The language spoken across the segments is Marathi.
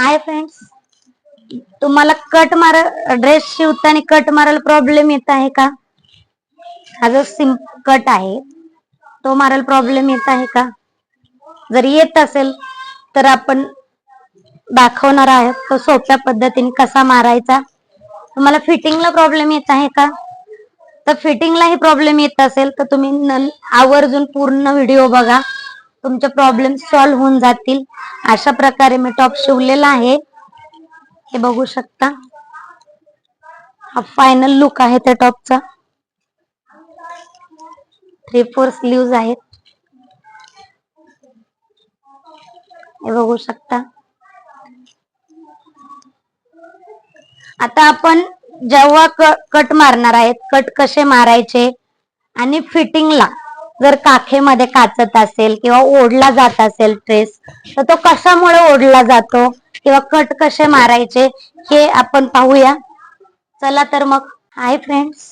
हाय फ्रेंड्स तुम्हाला कट मार ड्रेस शिवताना कट मारायला प्रॉब्लेम येत आहे का? हा जो सिम कट आहे तो मारायला प्रॉब्लेम येत आहे का? जर येत असेल तर आपण दाखवणार आहोत तो सोप्या पद्धतीने कसा मारायचा. तुम्हाला फिटिंगला प्रॉब्लेम येत आहे का? तर फिटिंगलाही प्रॉब्लेम येत असेल तर तुम्ही आवर्जून पूर्ण व्हिडिओ बघा. तुमचे प्रॉब्लेम सॉल्व्ह होऊन जातील. अशा प्रकारे मी टॉप शिवलेला आहे. हे बघू शकता. हा फायनल लुक आहे त्या टॉपचा थ्री फोर स्लीव्ज आहेत. हे बघू शकता. आता आपण जेव्हा कट मारणार आहेत कट कसे मारायचे आणि फिटिंगला जर काखेमध्ये काचत असेल किंवा ओढला जात असेल ड्रेस तर तो कशामुळे ओढला जातो किंवा कट कसे मारायचे हे आपण पाहूया. चला तर मग. हाय फ्रेंड्स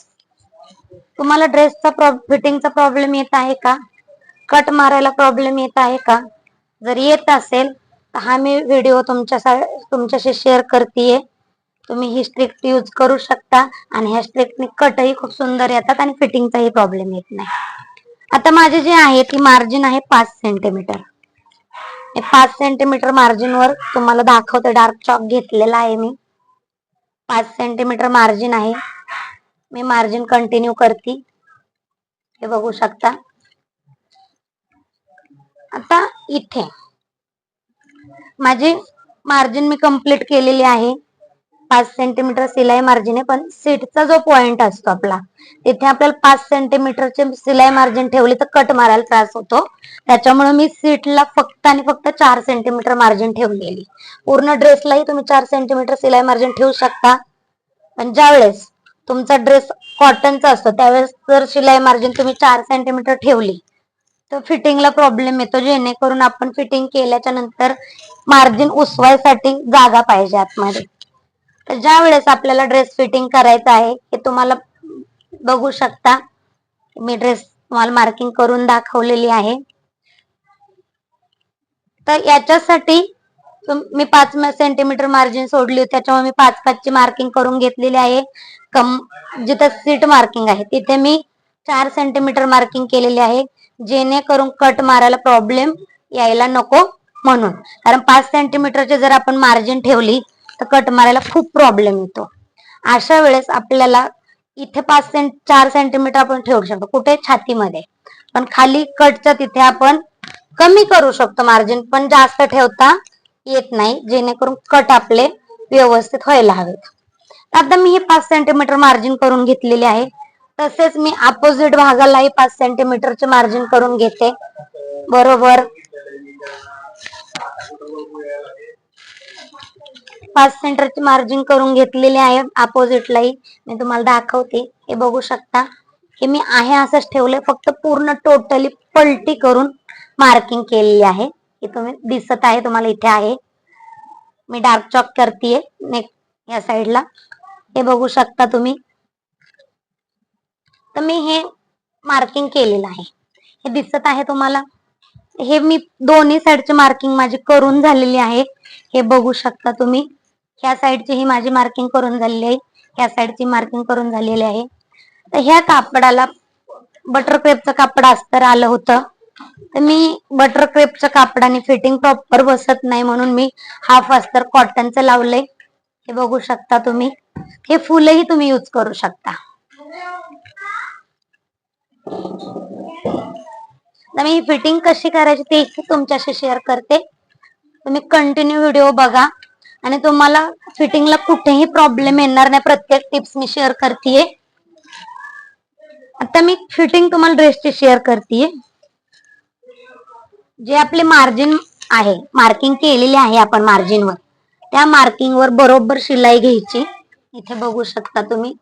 तुम्हाला ड्रेसचा फिटिंगचा प्रॉब्लेम येत आहे का? कट मारायला प्रॉब्लेम येत आहे का? जर येत असेल तर हा मी व्हिडिओ तुमच्या तुमच्याशी शेअर करते तुम्ही ही स्ट्रिक्ट यूज करू शकता आणि ह्या स्ट्रिक्टने कटही खूप सुंदर येतात आणि फिटिंगचाही प्रॉब्लेम येत नाही. आता माझे जे आहे ती मार्जिन आहे पाच सेंटीमीटर पाच सेंटीमीटर मार्जिन वर तुम्हाला दाखवते डार्क चॉक घेतलेला आहे मी. पाच सेंटीमीटर मार्जिन आहे. मी मार्जिन कंटिन्यू करते. हे बघू शकता. आता इथे. माझी मार्जिन मी कंप्लीट केलेली आहे. पाच सेंटीमीटर सिलाई मार्जिन आहे पण सीटचा जो पॉइंट असतो आपला तिथे आपल्याला पाच सेंटीमीटरचे सिलाई मार्जिन ठेवली तर कट मारायला त्रास होतो. त्याच्यामुळे मी सीटला फक्त आणि फक्त चार सेंटीमीटर मार्जिन ठेवलेली. पूर्ण ड्रेसलाही तुम्ही चार सेंटीमीटर सिलाई मार्जिन ठेवू शकता. पण ज्यावेळेस तुमचा ड्रेस कॉटनचा असतो त्यावेळेस जर शिलाई मार्जिन तुम्ही चार सेंटीमीटर ठेवली तर फिटिंगला प्रॉब्लेम येतो. जेणेकरून आपण फिटिंग केल्याच्यानंतर मार्जिन उसवायसाठी जागा पाहिजे आतमध्ये. तर ज्या वेळेस आपल्याला ड्रेस फिटिंग करायचा आहे हे तुम्हाला बघू शकता. मी ड्रेस तुम्हाला मार्किंग करून दाखवलेली आहे. तर याच्यासाठी मी पाच सेंटीमीटर मार्जिन सोडली होती त्याच्यामुळे मी पाच पाचची मार्किंग करून घेतलेली आहे. कम जिथं सीट मार्किंग आहे तिथे मी चार सेंटीमीटर मार्किंग केलेली आहे. जेणेकरून कट मारायला प्रॉब्लेम यायला नको म्हणून. कारण पाच सेंटीमीटरचे जर आपण मार्जिन ठेवली तर कट मारायला खूप प्रॉब्लेम येतो. अशा वेळेस आपल्याला इथे पाच सेंट चार सेंटीमीटर आपण ठेवू शकतो कुठे? छातीमध्ये. पण खाली कटच्या तिथे आपण कमी करू शकतो मार्जिन पण जास्त ठेवता येत नाही जेणेकरून कट आपले व्यवस्थित व्हायला हवेत. आता मी हे पाच सेंटीमीटर मार्जिन करून घेतलेले आहे. तसेच मी अपोजिट भागालाही पाच सेंटीमीटरचे मार्जिन करून घेते. बरोबर? पाच सेंटरची मार्जिन करून घेतलेली आहे अपोजिटलाही मी तुम्हाला दाखवते. हे बघू शकता. हे मी आहे असंच ठेवलंय. फक्त पूर्ण टोटली पलटी करून मार्किंग केलेली आहे. हे तुम्ही दिसत आहे तुम्हाला इथे आहे. मी डार्क चॉक करते नेक या साईडला हे बघू शकता तुम्ही. तर मी हे मार्किंग केलेलं आहे. हे दिसत आहे तुम्हाला. हे मी दोन्ही साइडची मार्किंग माझी करून झालेली आहे. हे बघू शकता तुम्ही. ह्या साईडची ही माझी मार्किंग करून झालेली आहे. ह्या साईडची मार्किंग करून झालेली आहे. तर ह्या कापडाला बटर क्रेपचं कापड अस्तर आलं होतं. तर मी बटर क्रेपच्या कापडाने फिटिंग प्रॉपर बसत नाही म्हणून मी हाफ अस्तर कॉटनचं लावलंय. हे बघू शकता तुम्ही. हे फुलही तुम्ही यूज करू शकता. तर मी फिटिंग कशी करायची ते तुमच्याशी शेअर करते. तुम्ही कंटिन्यू व्हिडिओ बघा. आणि तुम्हाला फिटिंगला कुठेही प्रॉब्लेम येणार नाही. प्रत्येक टिप्स मी शेअर करते आता मी फिटिंग तुम्हाला ड्रेसची शेअर करते जे आपले मार्जिन आहे मार्किंग केलेली आहे आपण मार्जिनवर त्या मार्किंग वर बरोबर शिलाई घ्यायची. इथे बघू शकता तुम्ही.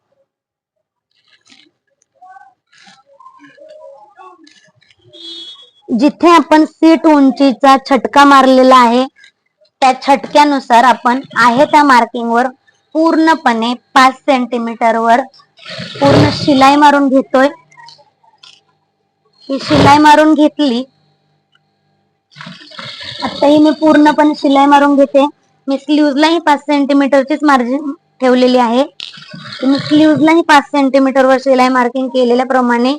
जिथे आपण सीट उंचीचा छटका मारलेला आहे त्या छटक्यानुसार आपण आहे त्या मार्किंग वर पूर्णपणे पाच सेंटीमीटर वर पूर्ण शिलाई मारून घेतोय. ही शिलाई मारून घेतली. आताही मी पूर्णपणे शिलाई मारून घेते. मी स्लीवलाही पाच सेंटीमीटरचीच मार्जिन ठेवलेली आहे. मी स्लीवलाही पाच सेंटीमीटर वर शिलाई मार्किंग केलेल्याप्रमाणे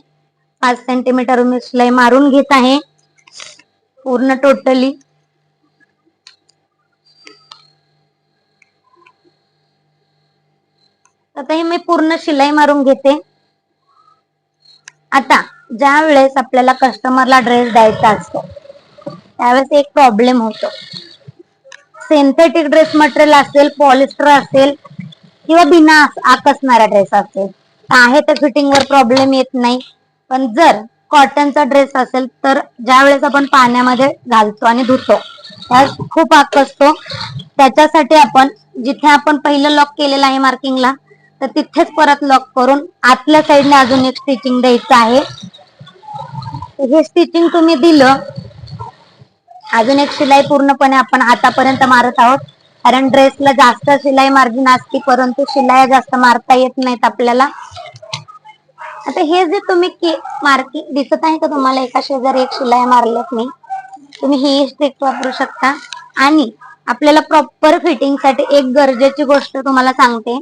पाच सेंटीमीटर मी शिलाई मारून घेत आहे. पूर्ण टोटली आता हे मी पूर्ण शिलाई मारून घेते. आता ज्या वेळेस आपल्याला कस्टमरला ड्रेस द्यायचा असतो त्यावेळेस एक प्रॉब्लेम होतो. सिंथेटिक ड्रेस मटेरियल असेल पॉलिस्टर असेल किंवा बिना आकसणारा ड्रेस असेल आहे तर फिटिंग वर प्रॉब्लेम येत नाही. पण जर कॉटनचा ड्रेस असेल तर ज्या वेळेस आपण पाण्यामध्ये घालतो आणि धुतो त्यावेळेस खूप आकसतो. त्याच्यासाठी आपण जिथे आपण पहिलं लॉक केलेलं आहे मार्किंगला तर तिथेच परत लॉक करून आतल्या साईडने अजून एक स्टिचिंग द्यायचं आहे. हे स्टिचिंग तुम्ही दिलं. अजून एक शिलाई पूर्णपणे आपण हातापर्यंत मारत आहोत. कारण ड्रेसला जास्त शिलाई मार्जिन असते परंतु शिलाई जास्त मारता येत नाहीत आपल्याला. आता हे जे तुम्ही मार्किंग दिसत आहे का तुम्हाला? एका शेजारी एक शिलाई मारल्यात मी. तुम्ही ही स्ट्रिक वापरू शकता. आणि आपल्याला प्रॉपर फिटिंगसाठी एक गरजेची गोष्ट तुम्हाला सांगते.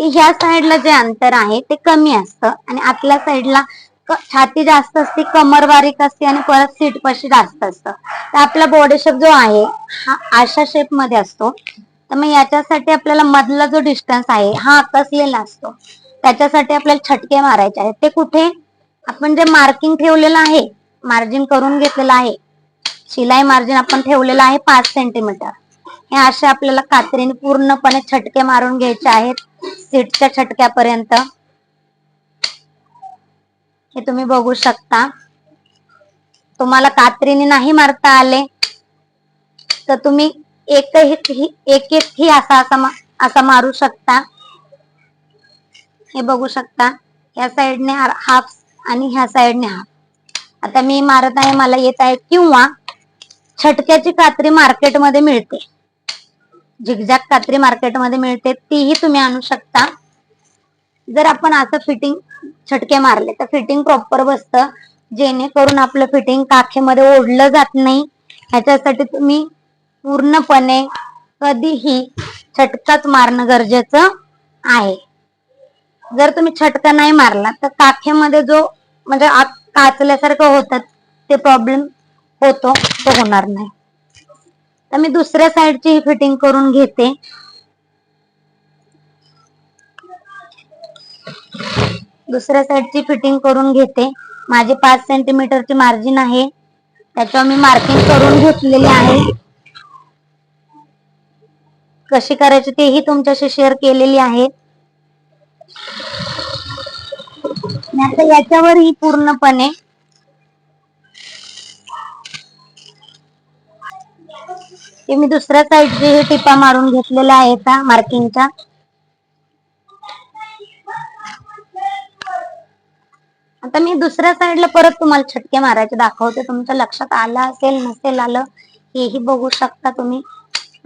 की ह्या साईडला जे अंतर आहे ते कमी असतं. आणि आतल्या साईडला छाती जास्त असते कमर बारीक असते आणि परत सीट पशी जास्त असतं. तर आपला बॉडी शेप जो आहे हा अशा शेपमध्ये असतो. तर मग याच्यासाठी आपल्याला मधला जो डिस्टन्स आहे हा आकसलेला असतो. त्याच्यासाठी आपल्याला छटके मारायचे आहेत. ते कुठे? आपण जे मार्किंग ठेवलेलं आहे मार्जिन करून घेतलेलं आहे. शिलाई मार्जिन आपण ठेवलेलं आहे पाच सेंटीमीटर हे असे आपल्याला कात्रीने पूर्णपणे छटके मारून घ्यायचे आहेत सीटच्या छटक्यापर्यंत. हे तुम्ही बघू शकता. तुम्हाला कात्रीने नाही मारता आले तर तुम्ही एकही एक एक ही असा असा असा मारू शकता. हे बघू शकता. या साइडने हाफ आणि ह्या साइडने हाफ आता मी मारत आहे मला येत आहे किंवा छटक्याची कात्री मार्केटमध्ये मिळते. झिगझॅग कात्री मार्केटमध्ये मिळते तीही तुम्ही आणू शकता. जर आपण असं फिटिंग छटके मारले तर फिटिंग प्रॉपर बसतं. जेणेकरून आपलं फिटिंग काखेमध्ये ओढलं जात नाही. ह्याच्यासाठी तुम्ही पूर्णपणे कधीही छटकाच मारणं गरजेचं आहे. जर तुम्ही छटका नाही मारला तर काखेमध्ये जो म्हणजे काचल्यासारखं होतात ते प्रॉब्लेम होतो तो होणार नाही. तर मी दुसऱ्या साईडची ही फिटिंग करून घेते. दुसऱ्या साईडची फिटिंग करून घेते. माझी पाच सेंटीमीटरची मार्जिन आहे. त्याच्यावर मी मार्किंग करून घेतलेली आहे. कशी करायची तेही तुमच्याशी शेअर केलेली आहे. आता याच्यावर ही पूर्णपणे ते मी दुसऱ्या साईडचे हे टिपा मारून घेतलेल्या आहेत मार्किंगच्या आता मी दुसऱ्या साईडला परत तुम्हाला छटके मारायचे दाखवते. तुमच्या लक्षात आलं असेल नसेल आलं हेही बघू शकता तुम्ही.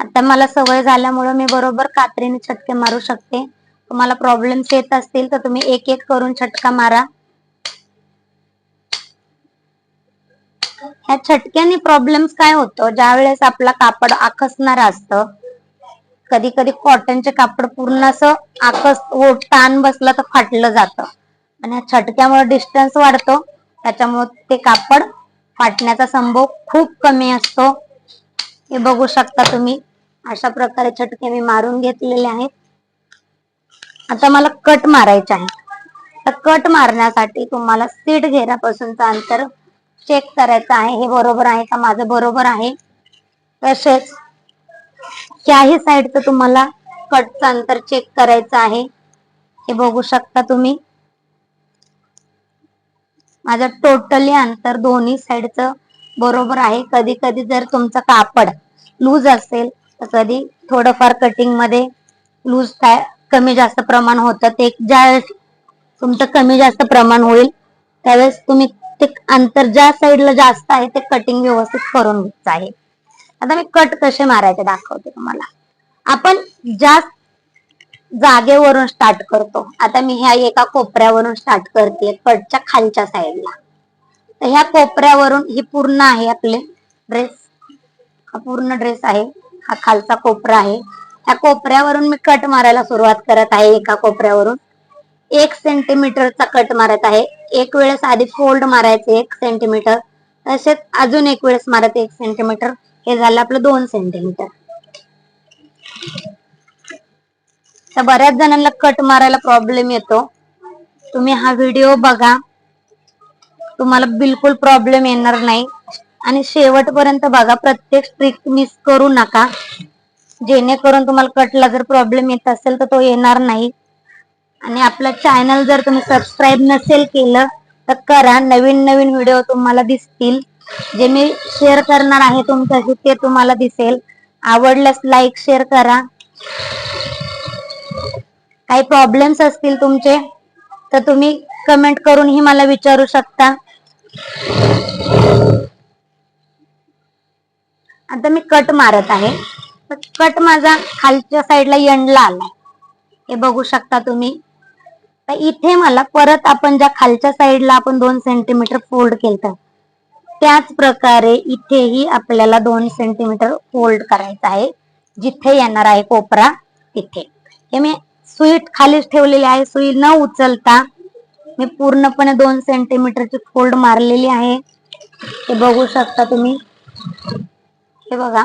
आता मला सवय झाल्यामुळे मी बरोबर कात्रीने छटके मारू शकते. तुम्हाला प्रॉब्लेम्स येत असतील तर तुम्ही एक एक करून छटका मारा. ह्या छटक्याने प्रॉब्लेम्स काय होतो? ज्या वेळेस आपला कापड आकसणार असतं कधी कधी कॉटनचे कापड पूर्ण असं आकस ताण बसला तर फाटलं जातं. आणि छटक्यामुळे डिस्टन्स वाढतो. त्याच्यामुळे ते कापड फाटण्याचा संभव खूप कमी असतो. हे बघू शकता तुम्ही. अशा प्रकारे छटके मी मारून घेतलेले आहेत. आता मला कट मारायचे आहे तर कट मारण्यासाठी तुम्हाला सीट घेरापासूनचं अंतर चेक करायचं आहे हे बरोबर आहे का माझं बरोबर आहे? तसेच त्याही साईडचं तुम्हाला कटचं अंतर चेक करायचं आहे. हे बघू शकता तुम्ही. माझं टोटली अंतर दोन्ही साईडचं बरोबर आहे. कधी कधी जर तुमचं कापड लूज असेल तर कधी थोडंफार कटिंगमध्ये लूज कमी जास्त प्रमाण होतं. ते ज्या तुमचं कमी जास्त प्रमाण होईल त्यावेळेस तुम्ही ते अंतर ज्या साईडला जास्त आहे ते कटिंग व्यवस्थित करून घ्यायचं आहे. आता मी कट कसे मारायचे दाखवते तुम्हाला. आपण ज्या जागेवरून स्टार्ट करतो. आता मी ह्या एका कोपऱ्यावरून स्टार्ट करते कटच्या खालच्या साईडला तर ह्या कोपऱ्यावरून ही पूर्ण आहे आपले ड्रेस हा पूर्ण ड्रेस आहे. हा खालचा कोपरा आहे. त्या कोपऱ्यावरून मी कट मारायला सुरुवात करत आहे एका कोपऱ्यावरून. एक सेंटीमीटरचा कट मारत आहे. एक वेळेस आधी फोल्ड मारायचे एक सेंटीमीटर तसेच अजून एक वेळेस मारत एक सेंटीमीटर हे झालं आपलं दोन सेंटीमीटर तर बऱ्याच जणांना कट मारायला प्रॉब्लेम येतो. तुम्ही हा व्हिडिओ बघा. तुम्हाला बिलकुल प्रॉब्लेम येणार नाही. आणि शेवटपर्यंत बघा प्रत्येक ट्रिक मिस करू नका. जेणेकरून तुम्हाला कटला जर प्रॉब्लेम येत असेल तर तो येणार नाही. आणि आपलं चॅनल जर तुम्ही सबस्क्राईब नसेल केलं तर करा. नवीन नवीन व्हिडिओ तुम्हाला दिसतील. जे मी शेअर करणार आहे तुमच्याशी ते तुम्हाला दिसेल. आवडल्यास लाईक शेअर करा. काही प्रॉब्लेम्स असतील तुमचे तर तुम्ही कमेंट करूनही मला विचारू शकता. आता मी कट मारत आहे. तर कट माझा खालच्या साईडला यंडला आलाय. हे बघू शकता तुम्ही. तर इथे मला परत आपण ज्या खालच्या साईडला आपण दोन सेंटीमीटर फोल्ड केलं त्याच प्रकारे इथेही आपल्याला दोन सेंटीमीटर फोल्ड करायचं आहे. जिथे येणार आहे कोपरा तिथे. हे मी सुई खालीच ठेवलेली आहे. सुई न उचलता मी पूर्णपणे दोन सेंटीमीटरची फोल्ड मारलेली आहे. हे बघू शकता तुम्ही. हे बघा.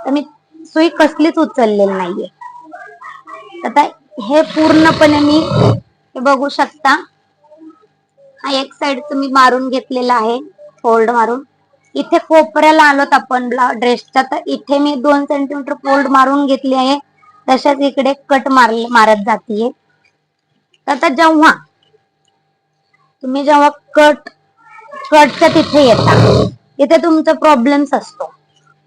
तर मी सुई कसलीच उचललेली नाहीये. आता हे पूर्णपणे मी बघू शकता. हा एक साइड तुम्ही मारून घेतलेला आहे फोल्ड मारून. इथे कोपऱ्याला आलोत आपण ड्रेसच्या तर इथे मी दोन सेंटीमीटर फोल्ड मारून घेतली आहे. तशाच इकडे कट मार मारत जातीये. आता जेव्हा तुम्ही जेव्हा कट कटच्या तिथे येता इथे तुमचा प्रॉब्लेम्स असतो.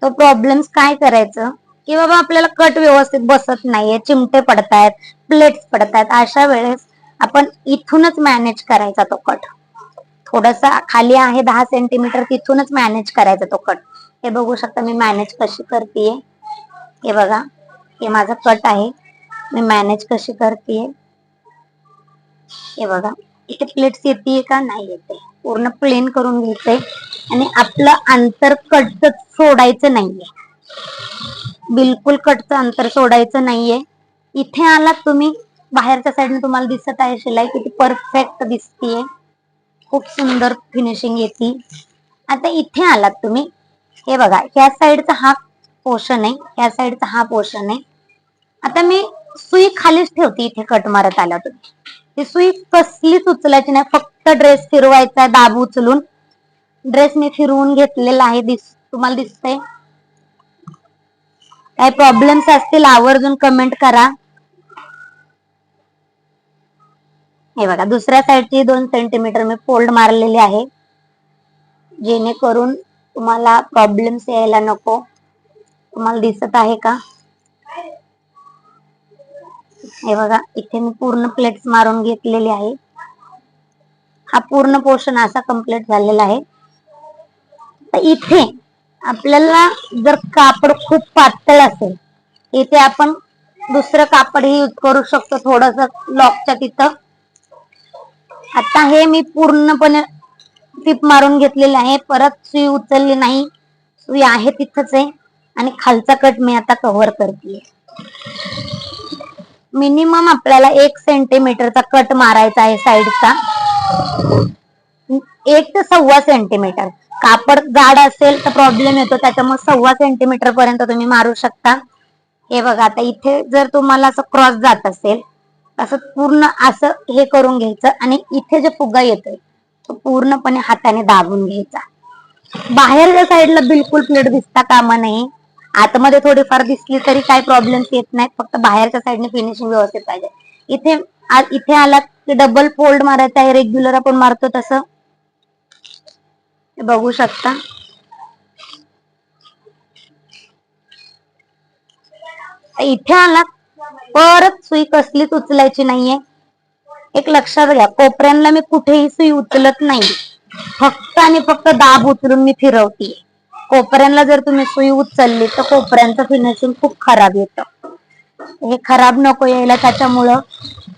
तो प्रॉब्लेम्स काय करायचं? की बाबा आपल्याला कट व्यवस्थित बसत नाहीये चिमटे पडतायत. प्लेट्स पडतायत अशा वेळेस आपण इथूनच मॅनेज करायचा तो कट. थोडासा खाली आहे दहा सेंटीमीटर तिथूनच मॅनेज करायचा तो कट. हे बघू शकता मी मॅनेज कशी करतेय. हे बघा हे माझा कट आहे. मी मॅनेज कशी करतेय. हे बघा इथे प्लेट्स येते का? नाही येते. पूर्ण प्लेन करून घ्यायचंय. आणि आपलं अंतर कटच सोडायचं नाहीये. बिलकुल कटचं अंतर सोडायचं नाहीये. इथे आलात तुम्ही. बाहेरच्या साईडने तुम्हाला दिसत आहे शिलाई. किती परफेक्ट दिसतीये. खूप सुंदर फिनिशिंग येते. आता इथे आलात तुम्ही. हे बघा ह्या साईडचा हा पोर्शन आहे. ह्या साईडचा हा पोर्शन आहे. आता मी सुई खालीच ठेवते इथे कट मारत आला तुम्ही ती सुई कसलीच उचलायची नाही. फक्त ड्रेस फिरवायचा दाब उचलून. ड्रेस मी फिरवून घेतलेला आहे. दिस तुम्हाला दिसतंय. काही प्रॉब्लेम्स असतील आवर्जून कमेंट करा. हे बघा दुसऱ्या साईडची दोन सेंटीमीटर मी फोल्ड मारलेली आहे. जेणेकरून तुम्हाला प्रॉब्लेम्स यायला नको. तुम्हाला दिसत आहे का? हे बघा इथे मी पूर्ण प्लेट्स मारून घेतलेली आहे. हा पूर्ण पोर्शन असा कंप्लीट झालेला आहे. तर इथे आपल्याला जर कापड खूप पातळ असेल इथे आपण दुसरं कापडही यूज करू शकतो थोडस लॉकच्या तिथं. आता हे मी पूर्णपणे टिप मारून घेतलेलं आहे. परत सुई उचलली नाही. सुई आहे तिथंच आहे. आणि खालचा कट मी आता कव्हर करते. मिनिमम आपल्याला एक सेंटीमीटरचा कट मारायचा आहे साईडचा एक ते सव्वा सेंटीमीटर कापड जाड असेल तर प्रॉब्लेम येतो. त्याच्यामुळे सव्वा सेंटीमीटर पर्यंत तुम्ही मारू शकता. हे बघा आता इथे जर तुम्हाला असं क्रॉस जात असेल असं पूर्ण असं हे करून घ्यायचं आणि इथे जे फुगा येतोय तो पूर्णपणे हाताने दाबून घ्यायचा. बाहेरच्या साईडला बिलकुल प्लेट दिसता कामा नाही आतमध्ये थोडीफार दिसली तरी काही प्रॉब्लेम येत नाहीत. फक्त बाहेरच्या साईडने फिनिशिंग व्यवस्थित पाहिजे. इथे इथे आला की डबल फोल्ड मारायचा आहे रेग्युलर आपण मारतो तसं. बघू शकता. इथे आला परत सुई कसलीच उचलायची नाहीये. एक लक्षात घ्या कोपऱ्यांना मी कुठेही सुई उचलत नाही. फक्त आणि फक्त दाब उचलून मी फिरवते. कोपऱ्यांना जर तुम्ही सुई उचलली तर कोपऱ्यांचं फिनिशिंग खूप खराब येतं. हे खराब नको यायला त्याच्यामुळं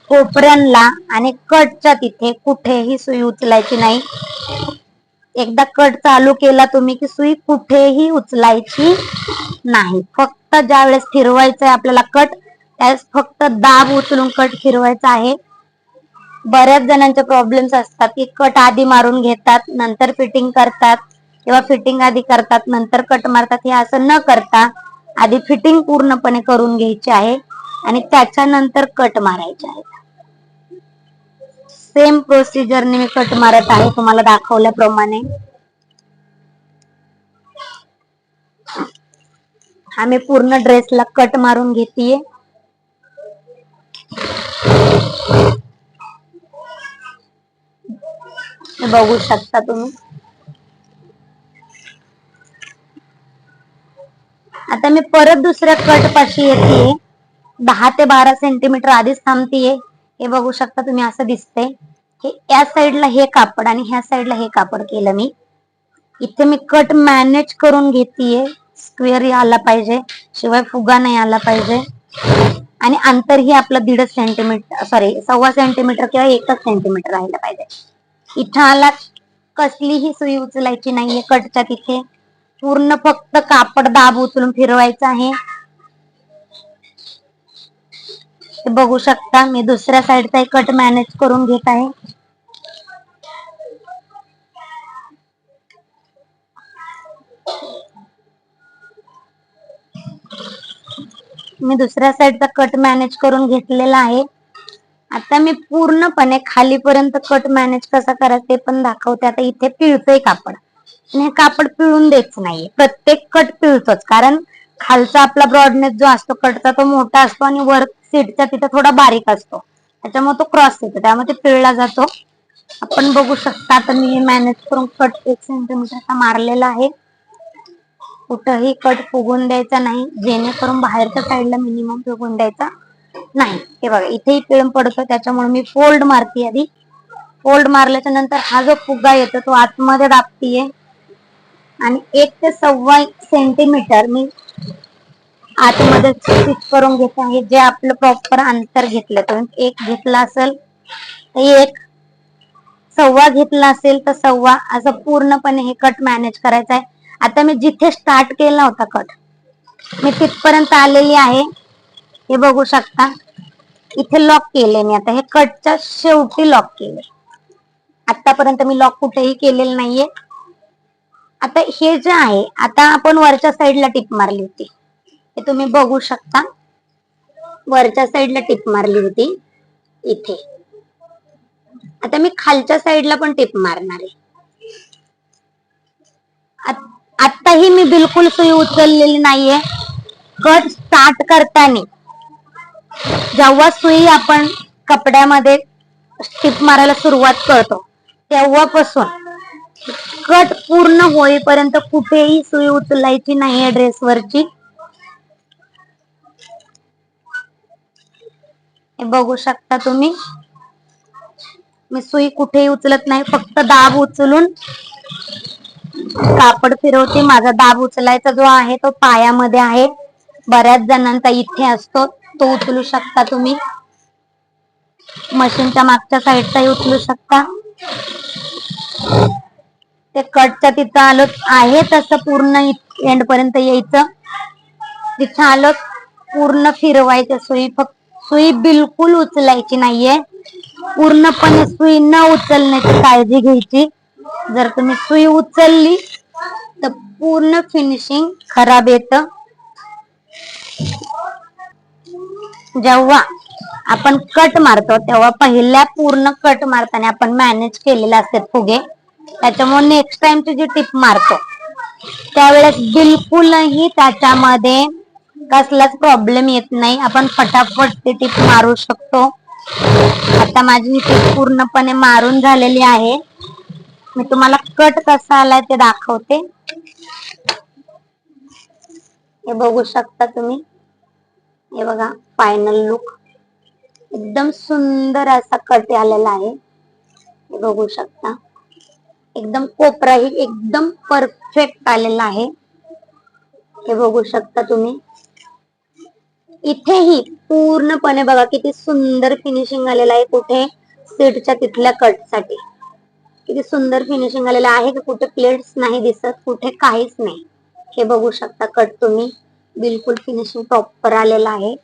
कोपऱ्यांना आणि कटच्या तिथे कुठेही सुई उचलायची नाही. एकदा कट चालू केला तुम्ही की सुई कुठेही उचलायची नाही. फक्त ज्या वेळेस फिरवायचं आहे आपल्याला कट त्यावेळेस फक्त दाब उचलून कट फिरवायचा आहे. बऱ्याच जणांचे प्रॉब्लेम्स असतात की कट आधी मारून घेतात नंतर फिटिंग करतात किंवा फिटिंग आधी करतात नंतर कट मारतात. हे असं न करता आधी फिटिंग पूर्णपणे करून घ्यायची आहे आणि त्याच्यानंतर कट मारायचे आहे सेम प्रोसिजरने मी कट मारत आहे तुम्हाला दाखवल्याप्रमाणे. आम्ही पूर्ण ड्रेसला कट मारून घेतीये. बघू शकता तुम्ही. आता मी परत दुसऱ्या कट पाशी येते दहा ते बारा सेंटीमीटर आधीच थांबतीये. हे बघू शकता तुम्ही असं दिसतंय हे या साईडला हे कापड आणि ह्या साईडला हे कापड केलं मी. इथे मी कट मॅनेज करून घेतीये. स्क्वेअर आला पाहिजे शिवाय फुगा नाही आला पाहिजे. आणि अंतरही आपलं दीड सेंटीमीटर सॉरी सव्वा सेंटीमीटर किंवा एकच सेंटीमीटर राहिलं पाहिजे. इथं आला कसलीही सुई उचलायची नाहीये कटच्या तिथे. पूर्ण फक्त कापड दाब उचलून फिरवायचं आहे. हे बघू शकता मी दुसऱ्या साईडचा कट मॅनेज करून घेत आहे. मी दुसऱ्या साईडचा कट मॅनेज करून घेतलेला आहे. आता मी पूर्णपणे खालीपर्यंत कट मॅनेज कसा करायचं ते पण दाखवते. आता इथे पिळतोय कापड. आणि हे कापड पिळून देत नाहीये. प्रत्येक कट पिळतोच. कारण खालचा आपला ब्रॉडनेस जो असतो कटचा तो मोठा असतो आणि वर सीटचा तिथं थोडा बारीक असतो. त्याच्यामुळे तो क्रॉस येतो. त्यामुळे ते पिळला जातो. आपण बघू शकता आता मी मॅनेज करून कट एक सेंटीमीटरचा मारलेला आहे. कुठंही कट फुगून द्यायचा नाही. जेणेकरून बाहेरच्या साईडला मिनिमम फुगून द्यायचा नाही. हे बघा इथेही पिळम पडतो त्याच्यामुळे मी फोल्ड मारते आधी. फोल्ड मारल्याच्या नंतर हा जो फुगा येतो तो आतमध्ये दाबतीये. आणि एक ते सव्वा सेंटीमीटर मी आतमध्ये स्टिच करून घेत आहे जे आपलं प्रॉपर अंतर घेतलं तुम्ही एक घेतला असेल तर एक. सव्वा घेतला असेल तर सव्वा. असं पूर्णपणे हे कट मॅनेज करायचं आहे. आता मी जिथे स्टार्ट केला होता कट मी तिथपर्यंत आलेली आहे. हे बघू शकता. इथे लॉक केले मी आता. हे कटच्या शेवटी लॉक केले आतापर्यंत मी लॉक कुठेही केलेलं नाहीये. आता हे जे आहे आता आपण वरच्या साईडला टिप मारली होती. हे तुम्ही बघू शकता. वरच्या साईडला टिप मारली होती. इथे. आता मी खालच्या साईडला पण टिप मारणार आहे. आताही आत्ताही मी बिलकुल सुई उचललेली नाहीये. कट स्टार्ट करताना. जेव्हा सुई आपण कपड्यामध्ये टिप मारायला सुरुवात करतो तेव्हापासून कट पूर्ण होईपर्यंत कुठेही सुई उचलायची नाहीये ड्रेसवरची हे बघू शकता तुम्ही. मी सुई कुठेही उचलत नाही फक्त दाब उचलून कापड फिरवते. माझा दाब उचलायचा जो आहे तो पायामध्ये आहे. बऱ्याच जणांचा इथे असतो तो उचलू शकता तुम्ही. मशीनच्या मागच्या साईडचाही उचलू शकता. ते कटच्या तिथं आलो आहे तसं पूर्ण एंड पर्यंत यायचं. तिथं आलो पूर्ण फिरवायचं सुई फक्त सुई बिलकुल उचलायची नाहीये. पूर्णपणे सुई न उचलण्याची काळजी घ्यायची. जर तुम्ही सुई उचलली तर पूर्ण फिनिशिंग खराब येत. जेव्हा आपण कट मारतो तेव्हा पहिल्या पूर्ण कट मारताना आपण मॅनेज केलेले असतात फुगे. त्याच्यामुळे नेक्स्ट टाइमची जी टिप मारतो त्यावेळेस बिलकुलही त्याच्यामध्ये कसलाच प्रॉब्लेम येत नाही. आपण फटाफट ती टीप मारू शकतो. आता माझी टीप पूर्णपणे मारून झालेली आहे. मी तुम्हाला कट कसा आलाय ते दाखवते. हे बघू शकता तुम्ही. हे बघा फायनल लुक एकदम सुंदर असा कट आलेला आहे. हे बघू शकता. एकदम कोपराही एकदम परफेक्ट आलेला आहे. हे बघू शकता तुम्ही. इथेही पूर्णपणे बघा किती सुंदर फिनिशिंग आलेलं आहे कुठे? सीटच्या तिथल्या कटसाठी. किती सुंदर फिनिशिंग आलेलं आहे की कुठे प्लेट्स नाही दिसत कुठे काहीच नाही. हे बघू शकता कट तुम्ही. बिलकुल फिनिशिंग प्रॉपर आलेलं आहे.